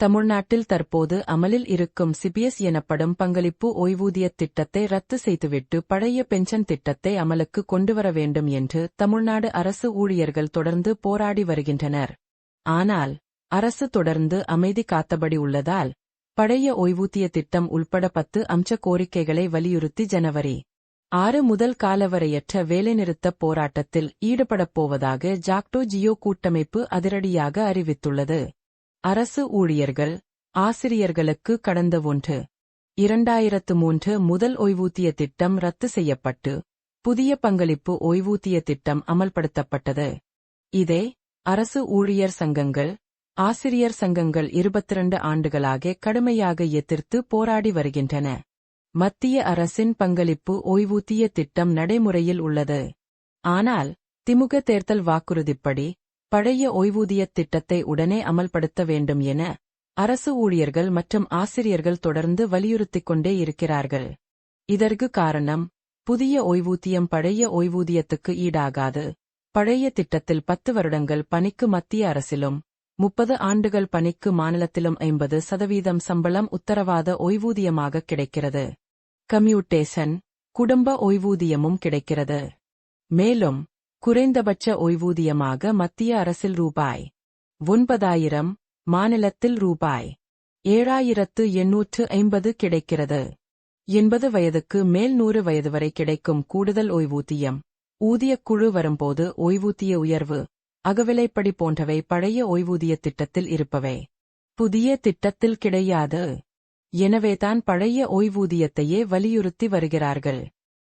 தமிழ்நாட்டில் தற்போது அமலில் இருக்கும் சிபிஎஸ் எனப்படும் பங்களிப்பு ஓய்வூதியத் திட்டத்தை ரத்து செய்துவிட்டு பழைய பென்ஷன் திட்டத்தை அமலுக்கு கொண்டுவர வேண்டும் என்று தமிழ்நாடு அரசு ஊழியர்கள் தொடர்ந்து போராடி வருகின்றனர். ஆனால் அரசு தொடர்ந்து அமைதி காத்தபடி உள்ளதால் பழைய ஓய்வூதிய திட்டம் உள்பட பத்து அம்ச கோரிக்கைகளை வலியுறுத்தி ஜனவரி ஆறு முதல் காலவரையற்ற வேலைநிறுத்தப் போராட்டத்தில் ஈடுபடப் போவதாக ஜாக்டோ ஜியோ கூட்டமைப்பு அதிரடியாக அறிவித்துள்ளது. அரசு ஊழியர்கள் ஆசிரியர்களுக்கு கடந்த ஒன்று இரண்டாயிரத்து மூன்று முதல் ஓய்வூதிய திட்டம் ரத்து செய்யப்பட்டு புதிய பங்களிப்பு ஓய்வூதிய திட்டம் அமல்படுத்தப்பட்டது. இதே அரசு ஊழியர் சங்கங்கள் ஆசிரியர் சங்கங்கள் இருபத்திரண்டு ஆண்டுகளாக கடுமையாக எதிர்த்து போராடி வருகின்றன. மத்திய அரசின் பங்களிப்பு ஓய்வூதிய திட்டம் நடைமுறையில் உள்ளது. ஆனால் திமுக தேர்தல் வாக்குறுதிப்படி பழைய ஓய்வூதியத் திட்டத்தை உடனே அமல்படுத்த வேண்டும் என அரசு ஊழியர்கள் மற்றும் ஆசிரியர்கள் தொடர்ந்து வலியுறுத்திக் கொண்டே இருக்கிறார்கள். இதற்கு காரணம் புதிய ஓய்வூதியம் பழைய ஓய்வூதியத்துக்கு ஈடாகாது. பழைய திட்டத்தில் பத்து வருடங்கள் பணிக்கு மத்திய அரசிலும் முப்பது ஆண்டுகள் பணிக்கு மாநிலத்திலும் ஐம்பது சதவீதம் சம்பளம் உத்தரவாத ஓய்வூதியமாக கிடைக்கிறது. கம்யூட்டேஷன் குடும்ப ஓய்வூதியமும் கிடைக்கிறது. மேலும் குறைந்தபட்ச ஓய்வூதியமாக மத்திய அரசில் ரூபாய் ஒன்பதாயிரம் மாநிலத்தில் ரூபாய் ஏழாயிரத்து எண்ணூற்று ஐம்பது கிடைக்கிறது. எண்பது வயதுக்கு மேல் நூறு வயது வரை கிடைக்கும் கூடுதல் ஓய்வூதியம். ஊதியக் குழு வரும்போது ஓய்வூதிய உயர்வு அகவிலைப்படி போன்றவை பழைய ஓய்வூதிய திட்டத்தில் இருப்பவை. புதிய திட்டத்தில் கிடையாது. எனவேதான் பழைய ஓய்வூதியத்தையே வலியுறுத்தி வருகிறார்கள்.